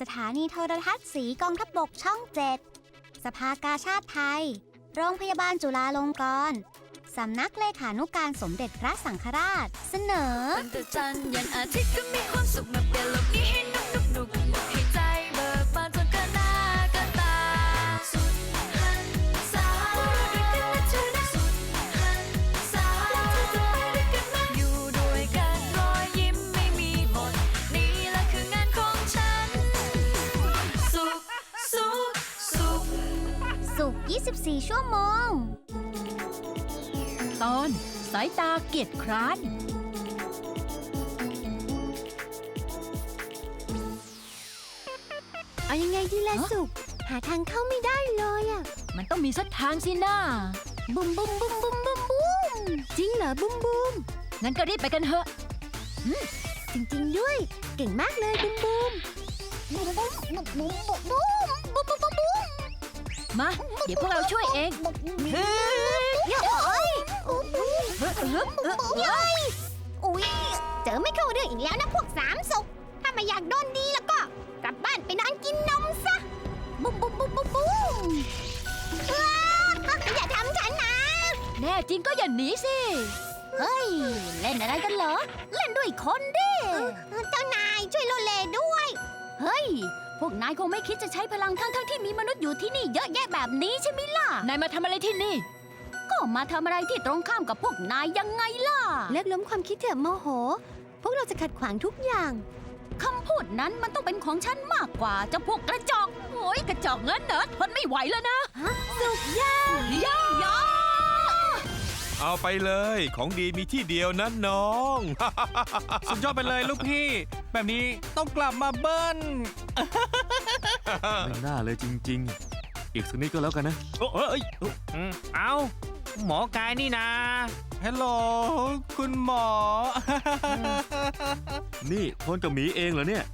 สถานีโทรทัศน์สีกองทัพบกช่องเจ็ดสภากาชาติไทย โรงพยาบาลจุฬาลงกรณ์สำนักเลขานุการสมเด็จพระสังฆราช เสนอ ตั้งแต่จันทร์ยันอาทิตย์ก็มีความสุขมาเปลี่ยนโลกนี้ 24 ชั่วโมง ตอนสายตาเกียจคร้าน เอายังไงดีล่ะสุขหาทางเข้าไม่ได้เลยอะมันต้องมีสักทางสินะบุมบุมบุมบุมบุมบุมจริงเหรอบุมบุมงั้นก็รีบไปกันเถอะ จริงจริงด้วย เก่งมากเลยบุมบุมบุมบุมบุมบม มา เดี๋ยวพวกเราช่วยเองเฮ้ยเฮ้ยอุ๊ยเจอไม่เข้าเรื่องอีกแล้วนะพวกสามสุขถ้าไม่อยากโดนดีแล้วก็ กลับบ้านไปนอนกินนมซะบุมบุมบุมบุมบุมอ้าอย่าทำฉันนะ แน่จริงก็อย่าหนีสิ เฮ้ย เล่นอะไรกันเหรอ เล่นด้วยคนดิ เจ้านายช่วยโลเลด้วย เฮ้ย พวกนายคงไม่คิดจะใช้พลังทั้งทั้งๆที่มีมนุษย์อยู่ที่นี่เยอะแยะแบบนี้ใช่ไหมล่ะ นายมาทำอะไรที่นี่ ก็มาทำอะไรที่ตรงข้ามกับพวกนายยังไงล่ะ เลิกล้มความคิดเถอะโมโห พวกเราจะขัดขวางทุกอย่าง คำพูดนั้นมันต้องเป็นของฉันมากกว่าเจะพวกกระจอกโอ้ยกระจอกเงินเนอะทนไม่ไหวแล้วนะสุกย่าย่าย่าเอาไปเลยของดีมีที่เดียวนะน้อง สุดยอดไปเลยลูกพี่ แบบนี้ต้องกลับมาเบิ้ลไม่น่าเลยจริง ๆ อีกสักนิดก็แล้วกันนะ โอ้เอ้ยอืมเอาหมอกายนี่นะ ฮัลโหลคุณหมอ นี่ทนกับหมีเองเหรอเนี่ย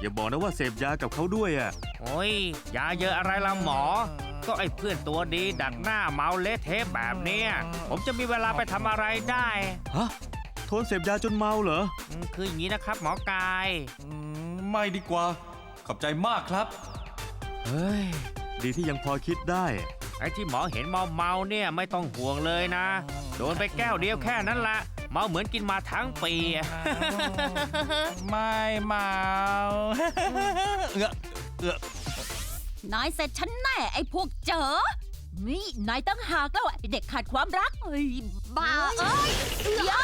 อย่าบอกนะว่าเสพยากับเขาด้วยอะ โอ้ยยาเยอะอะไรละหมอ ก็ไอ้เพื่อนตัวดีดักหน้าเมาเละเทะแบบเนี้ย ผมจะมีเวลาไปทำอะไรได้ ฮะ ทนเสพยาจนเมาเหรอ อืมคืออย่างนี้นะครับ หมอกาย อืมไม่ดีกว่า ขอบใจมากครับ เฮ้ย ดีที่ยังพอคิดได้ ไอ้ที่หมอเห็นเมาเมาๆเนี่ยไม่ต้องห่วงเลยนะ โดนไปแก้วเดียวแค่นั้นละเมาเหมือนกินมาทั้งปีไม่เมานายเสร็จฉันแน่ไอ้พวกเจอนี่นายตั้งหากแล้วไอ้เด็กขาดความรักเอ้ยบ้าเอ้ยย่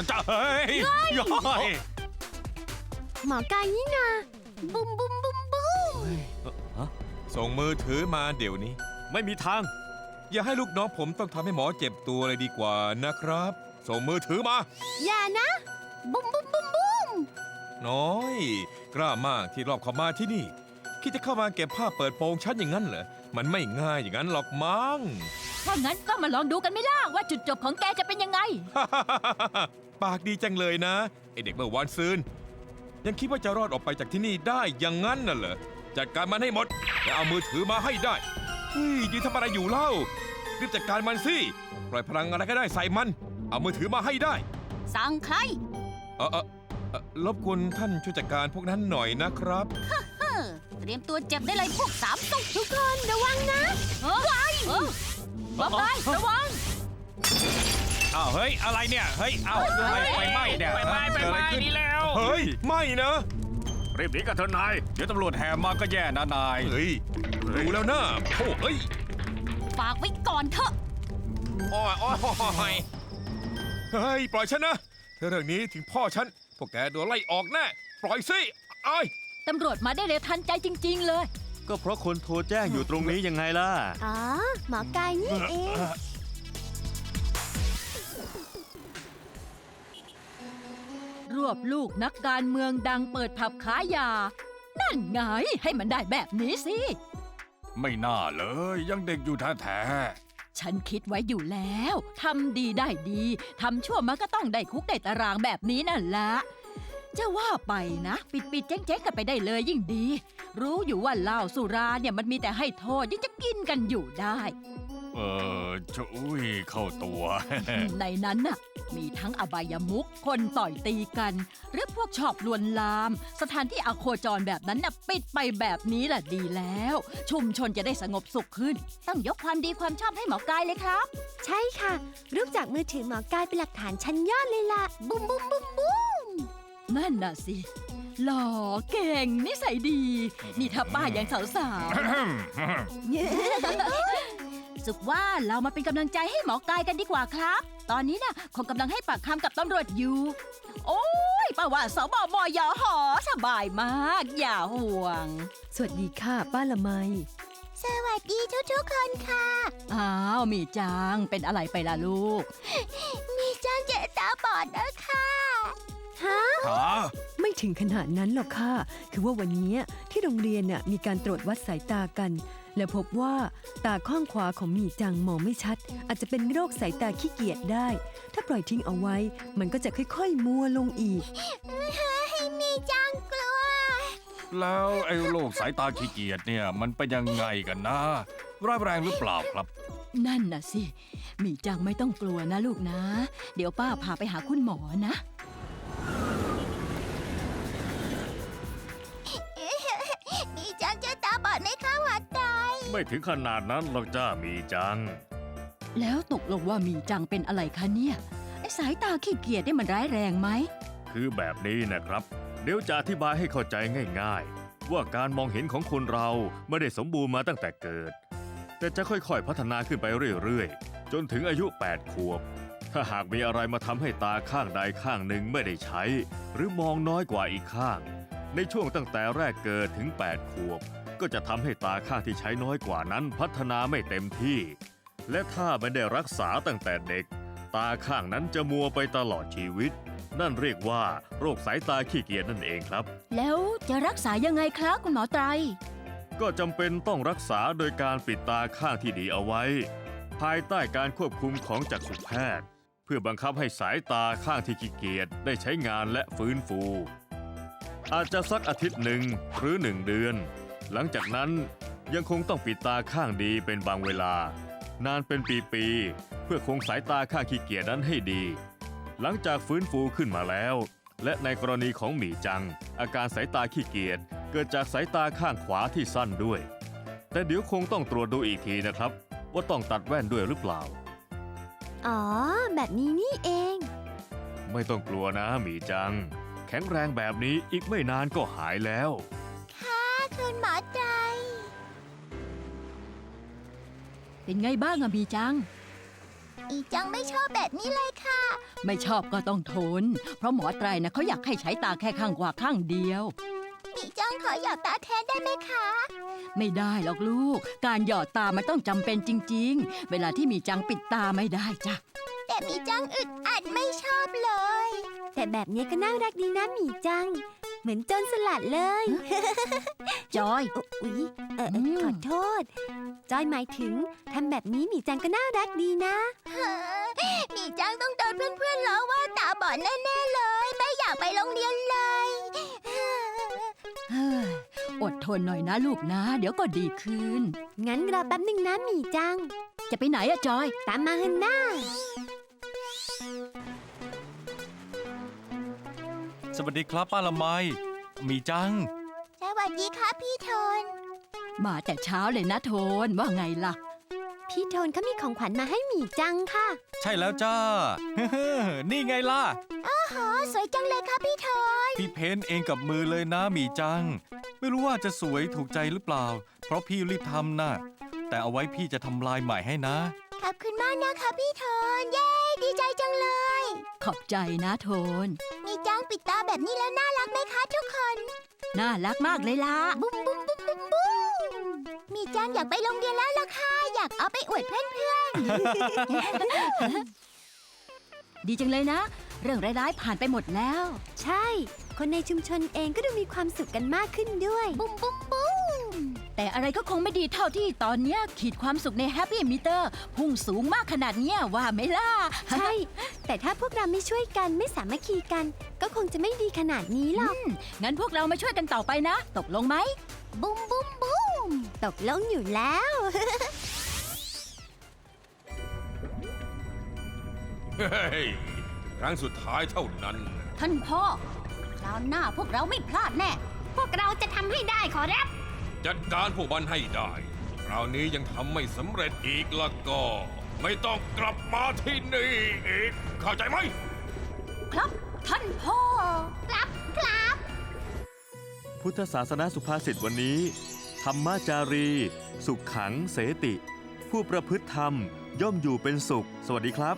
าจะเฮ้ยย้อยหมอกายนี่นาบุมบุมบุมบุมส่งมือถือมาเดี๋ยวนี้ ไม่มีทาง อย่าให้ลูกน้องผมต้องทำให้หมอเจ็บตัวเลยดีกว่านะครับ ส่งมือถือมา อย่านะ บุมบุมบุมบุมน้อย กล้ามากที่รอบเข้ามาที่นี่ คิดจะเข้ามาเก็บผ้าเปิดโปงฉันอย่างนั้นเหรอ มันไม่ง่ายอย่างนั้นหรอกมั้งถ้างั้นก็มาลองดูกันไหม่ล่ะว่าจุดจบของแกจะเป็นยังไง ปากดีจังเลยนะไอเด็กเมื่อวานซืนยังคิดว่าจะรอดออกไปจากที่นี่ได้อย่างนั้นน่ะเหรอจัดการมันให้หมดแล้วเอามือถือมาให้ได้เฮ้ยยืนทำอะไรอยู่เล่ารีบจัดการมันสิปล่อยพลังอะไรก็ได้ใส่มัน เอามือถือมาให้ได้ สั่งใคร เออเออเอ่อรบกวนท่านช่วยจัดการพวกนั้นหน่อยนะครับเออเตรียมตัวเจ็บได้เลยพวกสามสุขทุกคนระวังนะเฮ้ยเออบ๊ายบายระวัง อ้าวเฮ้ยอะไรเนี่ยเฮ้ยเอ้าไฟไฟไหม้เนี่ยไปไหม้ไปไหม้เกิดอะรขึ้นนี่แล้วเฮ้ยไม่นะรีบหนีกันเถอะนายเดี๋ยวตำรวจแห่มาก็แย่นะนายเฮ้ยรู้แล้วนะโอ้เฮ้ยฝากไว้ก่อนเถอะโอ้ยโอ้ยโอ้ยเฮ้ยปล่อยฉันนะถ้าเรื่องนี้ถึงพ่อฉันพวกแกโดนไล่ออกแน่ปล่อยสิไอ้ยตำรวจมาได้เร็วทันใจจริง ๆ เลย ก็เพราะคนโทรแจ้งอยู่ตรงนี้ยังไงล่ะอ๋อหมอกายนี่เอง รวบลูกนักการเมืองดังเปิดผับขายยา นั่นไงให้มันได้แบบนี้สิ ไม่น่าเลยยังเด็กอยู่แท้ฉันคิดไว้อยู่แล้ว ทำดีได้ดี ทำชั่วมันก็ต้องได้คุกได้ตารางแบบนี้นั่นละจะว่าไปนะ ปิดปิดๆเจ๊งๆกันไปได้เลยยิ่งดี รู้อยู่ว่าเหล้าสุราเนี่ยมันมีแต่ให้โทษยังจะกินกันอยู่ได้ๆโเออช่วยเข้าตัว ในนั้นน่ะ มีทั้งอบายมุกคนต่อยตีกัน หรือพวกชอบลวนลาม สถานที่อโคจรแบบนั้นน่ะ ปิดไปแบบนี้แหละดีแล้ว ชุมชนจะได้สงบสุขขึ้น ต้องยกความดีความชอบให้หมอกายเลยครับ ใช่ค่ะ รูปจากมือถือหมอกายเป็นหลักฐานชั้นยอดเลยล่ะบุ้มบุ้มบุ้มบุ้มนั่นน่ะสิหล่อเก่งนิสัยดี นี่ถ้าป้ายังสาวๆ สุกว่าเรามาเป็นกำลังใจให้หมอกายกันดีกว่าครับ ตอนนี้น่ะคงกำลังให้ปากคำกับตำรวจอยู่ โอ้ยป้าว่าสบมยหอสบายมาก อย่าห่วง สวัสดีค่ะ ป้าละไม สวัสดีทุกๆคนค่ะ อ้าวมีจังเป็นอะไรไปล่ะลูก มีจ้างเจตาบอดนะคะหาไม่ถึงขนาดนั้นหรอกค่ะ คือว่าวันนี้ที่โรงเรียนน่ะมีการตรวจวัดสายตากัน และพบว่าตาข้างขวาของหมีจังมองไม่ชัด อาจจะเป็นโรคสายตาขี้เกียจได้ ถ้าปล่อยทิ้งเอาไว้ มันก็จะค่อยๆ มัวลงอีกให้มีจ้างกลัว แล้วไอ้โรคสายตาขี้เกียจเนี่ยมันเป็นยังไงกันนะร้ายแรงหรือเปล่าครับ นั่นน่ะสิมีจังไม่ต้องกลัวนะลูกนะ เดี๋ยวป้าพาไปหาคุณหมอนะ ไม่ถึงขนาดนั้นหรอกจ้ามีจัง แล้วตกลงว่ามีจังเป็นอะไรคะเนี่ย ไอ้สายตาขี้เกียจนี่มันร้ายแรงไหม คือแบบนี้นะครับ เดี๋ยวจะอธิบายให้เข้าใจง่ายๆ ว่าการมองเห็นของคนเราไม่ได้สมบูรณ์มาตั้งแต่เกิด แต่จะค่อยๆพัฒนาขึ้นไปเรื่อยๆ จนถึงอายุ 8 ขวบ ถ้าหากมีอะไรมาทำให้ตาข้างใดข้างหนึ่งไม่ได้ใช้ หรือมองน้อยกว่าอีกข้าง ในช่วงตั้งแต่แรกเกิดถึง 8 ขวบ ก็จะทำให้ตาข้างที่ใช้น้อยกว่านั้นพัฒนาไม่เต็มที่ และถ้าไม่ได้รักษาตั้งแต่เด็ก ตาข้างนั้นจะมัวไปตลอดชีวิต นั่นเรียกว่าโรคสายตาขี้เกียจนั่นเองครับ แล้วจะรักษายังไงครับคุณหมอไตร ก็จำเป็นต้องรักษาโดยการปิดตาข้างที่ดีเอาไว้ ภายใต้การควบคุมของจักษุแพทย์ เพื่อบังคับให้สายตาข้างที่ขี้เกียจได้ใช้งานและฟื้นฟู อาจจะสักอาทิตย์หนึ่งหรือหนึ่งเดือน หลังจากนั้นยังคงต้องปิดตาข้างดีเป็นบางเวลา นานเป็นปีๆเพื่อคงสายตาข้างขี้เกียจนั้นให้ดี หลังจากฟื้นฟูขึ้นมาแล้ว และในกรณีของหมีจัง อาการสายตาขี้เกียจเกิดจากสายตาข้างขวาที่สั้นด้วย แต่เดี๋ยวคงต้องตรวจดูอีกทีนะครับ ว่าต้องตัดแว่นด้วยหรือเปล่า อ๋อ แบบนี้นี่เอง ไม่ต้องกลัวนะหมีจัง แข็งแรงแบบนี้อีกไม่นานก็หายแล้วค่ะคุณหมอ ใจ เป็นไงบ้างอะมีจัง อีจังไม่ชอบแบบนี้เลยค่ะ ไม่ชอบก็ต้องทน เพราะหมอไตรนะเขาอยากให้ใช้ตาแค่ข้างขวาข้างเดียวมีจังขอหยอดตาแทนได้ไหมคะ ไม่ได้หรอกลูก การหยอดตามันต้องจำเป็นจริง ๆ เวลาที่มีจังปิดตาไม่ได้จ้ะ แต่มีจังอึดอัดไม่ชอบเลย แต่แบบนี้ก็น่ารักดีนะหมีจัง เหมือนโจนสลัดเลย จอย อุ๊ยเออเอออืมขอโทษ จอยหมายถึงทำแบบนี้หมีจังก็น่ารักดีนะมีจังต้องโดนเพื่อนๆล้อว่าตาบอดแน่ๆเลย ไม่อยากไปโรงเรียนเลย เฮ้ยอดทนหน่อยนะลูกนะ เดี๋ยวก็ดีขึ้น งั้นรอแป๊บหนึ่งนะหมีจัง จะไปไหนอะจอย ตามมาเฮนน่า สวัสดีครับป้าละไม มีจัง สวัสดีครับพี่โทน มาแต่เช้าเลยนะโทนว่าไงล่ะ พี่โทนเขามีของขวัญมาให้หมีจังค่ะ ใช่แล้วจ้า นี่ไงล่ะโอ้สวยจังเลยครับพี่โทน พี่เพ้นเองกับมือเลยนะมีจัง ไม่รู้ว่าจะสวยถูกใจหรือเปล่า เพราะพี่รีบทำน่ะแต่เอาไว้พี่จะทำลายใหม่ให้นะ ขอบคุณมากนะคะพี่โทน เย้ ดีใจจังเลย ขอบใจนะโทน มีจังปิดตาแบบนี้แล้วน่ารักไหมคะทุกคน น่ารักมากเลยล่ะ บุ้มบุ้มบุ้มบุ้มบุ้มมีจังอยากไปโรงเรียนแล้วล่ะค่ะ อยากเอาไปอวดเพื่อนดีจังเลยนะ เรื่องร้ายๆผ่านไปหมดแล้ว ใช่ คนในชุมชนเองก็ดูมีความสุขกันมากขึ้นด้วย ๆ บุ้มบุ้มบุ้ม แต่อะไรก็คงไม่ดีเท่าที่ตอนเนี้ยขีดความสุขในแฮปปี้มิเตอร์พุ่งสูงมากขนาดเนี้ยว่าไหมล่ะ ใช่ แต่ถ้าพวกเราไม่ช่วยกันไม่สามัคคีกัน ก็คงจะไม่ดีขนาดนี้หรอกอืมงั้นพวกเรามาช่วยกันต่อไปนะ ตกลงไหม บุ้มบุ้มบุ้มตกลงอยู่แล้ว เฮ้ยครั้งสุดท้ายเท่านั้น ท่านพ่อคราวหน้าพวกเราไม่พลาดแน่ พวกเราจะทำให้ได้ขอรับ จัดการพวกมันให้ได้ คราวนี้ยังทำไม่สำเร็จอีกละก็ ไม่ต้องกลับมาที่นี่อีก เข้าใจไหม ครับท่านพ่อ ครับครับ พุทธศาสนาสุภาษิตวันนี้ ธรรมจารี สุขขังเสติ ผู้ประพฤติธรรมย่อมอยู่เป็นสุข สวัสดีครับ